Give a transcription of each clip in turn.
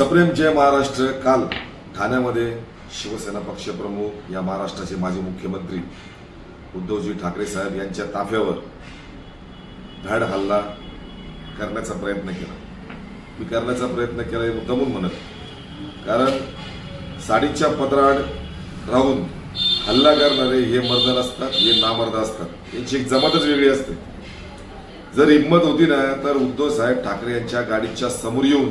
सप्रेम जय महाराष्ट्र. काल ठाण्यामध्ये शिवसेना पक्षप्रमुख या महाराष्ट्राचे माजी मुख्यमंत्री उद्धवजी ठाकरे साहेब यांच्या ताफ्यावर धाड हल्ला करण्याचा प्रयत्न केला. मी करण्याचा प्रयत्न केला हे मुद्दामून म्हणत. कारण साडीच्या पदराड राहून हल्ला करणारे हे मर्द असतात हे नामर्द असतात. यांची एक जमातच वेगळी असते. जर हिंमत होती ना तर उद्धव साहेब ठाकरे यांच्या गाडीच्या समोर येऊन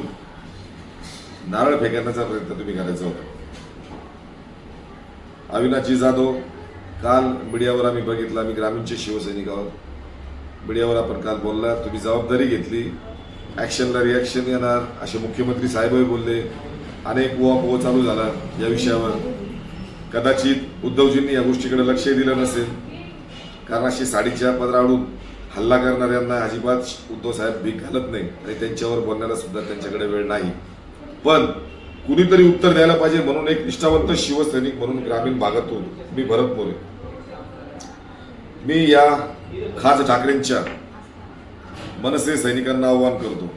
नारळ फेकण्याचा प्रयत्न तुम्ही करायचा होता. अविनाशजी जाधव काल मीडियावर आम्ही बघितलं आम्ही ग्रामीणचे शिवसैनिक आहोत. मीडियावर आपण काल बोलला तुम्ही जबाबदारी घेतली ॲक्शनला रिॲक्शन येणार असे मुख्यमंत्री साहेबही बोलले. अनेक उहापोह चालू झाला या विषयावर. कदाचित उद्धवजींनी या गोष्टीकडे लक्ष दिलं नसेल कारण अशी साडीच्या पदराडून हल्ला करणाऱ्यांना अजिबात उद्धव साहेब भीक घालत नाही आणि त्यांच्यावर बोलण्याला सुद्धा त्यांच्याकडे वेळ नाही. पण कुणीतरी उत्तर द्यायला पाहिजे म्हणून एक निष्ठावंत शिवसैनिक म्हणून ग्रामीण भागातून मी भरत मोरे. मी या खास ठाकरेंच्या मनसे सैनिकांना आव्हान करतो.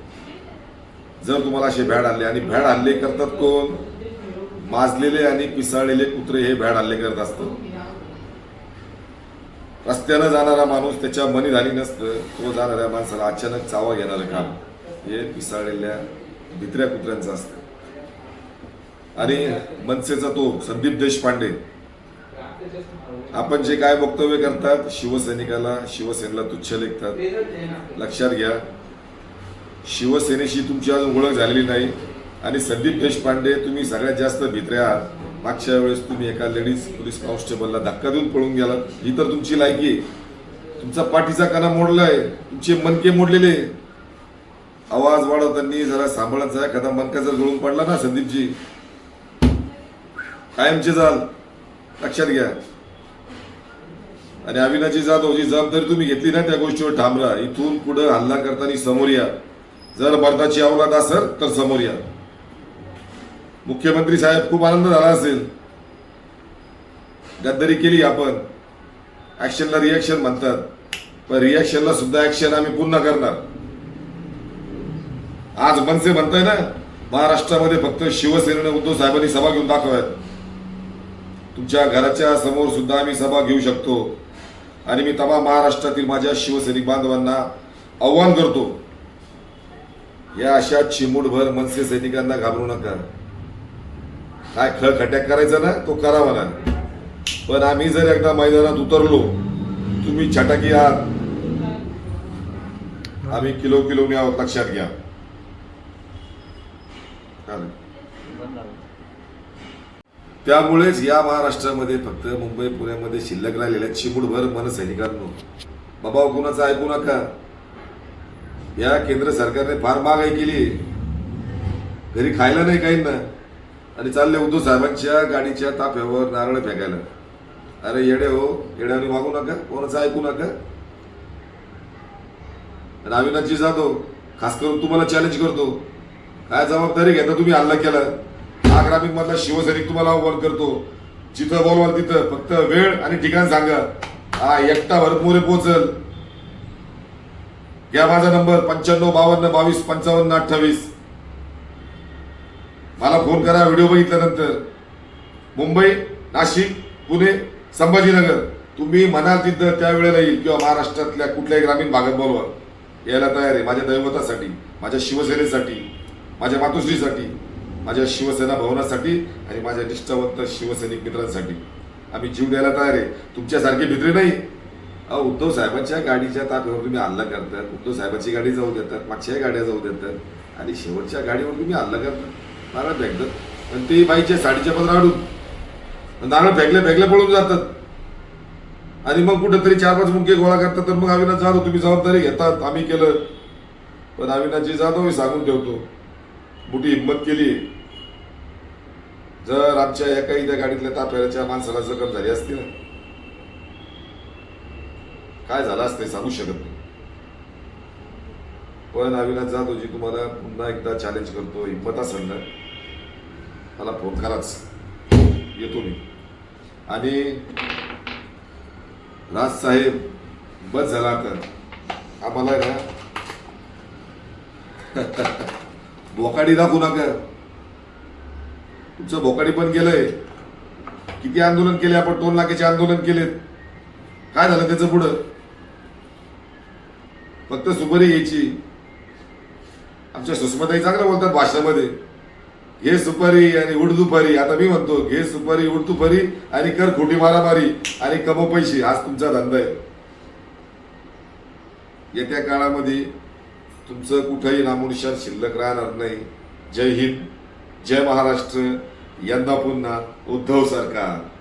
जर तुम्हाला असे भॅड आणले आणि भॅड हल्ले करतात कोण? माजलेले आणि पिसाळलेले कुत्रे हे भॅड हल्ले करत असतात रस्त्यानं जाणारा माणूस त्याच्या मनीधानी नसतं तो जाणाऱ्या माणसाला अचानक चावा घेणारं काम. हे पिसाळलेल्या भित्र्या कुत्र्यांचं असतं. आणि मनसेचा तो संदीप देशपांडे आपण जे काय वक्तव्य करतात शिवसैनिकाला शिवसेनेला तुच्छ लेखतात. लक्षात घ्या. शिवसेनेशी तुमची अजून ओळख झालेली नाही. आणि संदीप देशपांडे तुम्ही सगळ्यात जास्त भित्रे आहात. मागच्या वेळेस तुम्ही एका लेडीज पोलीस कॉन्स्टेबलला धक्का देऊन पळून गेलात. ही तर तुमची लायकी आहे. तुमचा पाठीचा कणा मोडलाय. तुमचे मनके मोडलेले आवाज वाढवताना जरा सांभाळत जा. एखादा मनका जर गळून पडला ना संदीपजी. कायमचे जाल. लक्षात घ्या. आणि अविनाशी जाधव जी जबाबदारी तुम्ही घेतली ना त्या गोष्टीवर ठाम राहा इथून पुढे हल्ला करताना समोर या. जर भारताची अवलाद असेल तर समोर या. मुख्यमंत्री साहेब खूप आनंद झाला असेल. गद्दारी केली आपण. ऍक्शनला रिॲक्शन म्हणतात. पण रिॲक्शनला सुद्धा ऍक्शन आम्ही पुन्हा करणार. आज मनसे म्हणताय ना महाराष्ट्रामध्ये फक्त शिवसेनेनं उद्धव साहेबांनी सभा घेऊन दाखवायत तुमच्या घराच्या समोर सुद्धा आम्ही सभा घेऊ शकतो. आणि मी तमाम महाराष्ट्रातील माझ्या शिवसैनिक बांधवांना आव्हान करतो या अशा चिमूटभर मनसे सैनिकांना घाबरू नका. काय खळखट्याक करायचा ना तो करा म्हणा. पण आम्ही जर एकदा मैदानात उतरलो तुम्ही छटाकी आहात. आम्ही किलो किलोने आहोत लक्षात घ्या. त्यामुळेच या महाराष्ट्रामध्ये फक्त मुंबई पुण्यामध्ये शिल्लक राहिलेल्या चिमुटभर मनसैनिकांनो. बाबा कुणाचं ऐकू नका. या केंद्र सरकारने फार महागाई केली घरी खायला नाही काही ना आणि चालले उद्धव साहेबांच्या गाडीच्या ताफ्यावर नारळ फेकायला. अरे येडे हो येड्याने वागू नका. कोणाचं ऐकू नका? आणि अविनाथजी जाधव खास करून तुम्हाला चॅलेंज करतो. काय जबाबदारी घेता तुम्ही हल्ला केला. हा ग्रामीण मधला शिवसैनिक तुम्हाला आव्हान करतो. जिथं बोलवाल तिथं. फक्त वेळ आणि ठिकाण सांगा. हा एकटा भरत मोरे पोचल घ्या माझा नंबर पंच्याण्णव बावन्न बावीस पंचावन्न अठ्ठावीस. मला फोन करा व्हिडिओ बघितल्यानंतर. मुंबई नाशिक पुणे संभाजीनगर. तुम्ही म्हणाल तिथं त्यावेळेला येईल किंवा महाराष्ट्रातल्या कुठल्याही ग्रामीण भागात बोलवा. यायला तयार आहे. माझ्या दैवतासाठी माझ्या शिवसेनेसाठी. माझ्या मातोश्रीसाठी माझ्या शिवसेना भवनासाठी आणि माझ्या निष्ठावंत शिवसैनिक मित्रांसाठी. आम्ही जीव द्यायला तयार आहे. तुमच्यासारखे भित्रे नाही. अहो उद्धव साहेबांच्या गाडीच्या ताफ्यावर तुम्ही हल्ला करतात. उद्धव साहेबांची गाडी जाऊ देतात. मागच्याही गाड्या जाऊ देतात. आणि शेवटच्या गाडीवर तुम्ही हल्ला करतात. नारळ फेकतात. आणि ते बाईच्या साडीच्या पदर अडून नारळ फेकले फेकले पळून जातात. आणि मग कुठेतरी चार पाच मुके गोळा करतात तर मग अविनाश जाधव तुम्ही जबाबदारी घेतात. आम्ही केलं. पण अविनाशजी जाधव सांगून ठेवतो. मोठी हिंमत केली. जर आमच्या एका त्या गाडीतल्या ताप्याच्या माणसाला जखम झाली असती ना काय झालं असते सांगू शकत नाही. पण अविनाश जाधवजी तुम्हाला पुन्हा एकदा चॅलेंज करतो हिंमत असेल ना मला फोन कराच. येतो मी. आणि राज साहेब बस झाला आता. आम्हाला ना बोकाडी दाखवू नका तुमचं भोकाडी पण गेलंय. किती आंदोलन केले आपण? दोन लाखाचे आंदोलन केलेत. काय झालं त्याचं पुढं? फक्त सुपारी घ्यायची. आमच्या सुषमाताई चांगलं बोलतात भाषणामध्ये घे सुपारी आणि उड दुपारी. आता मी म्हणतो घे सुपारी उड दुपारी आणि कर खोटी मारामारी आणि कमो पैसे. हाच तुमचा धंदा आहे. येत्या काळामध्ये तुमचं कुठंही नामोनिशान शिल्लक राहणार नाही. जय हिंद जय महाराष्ट्र. यंदा पुन्हा उद्धव सरकार.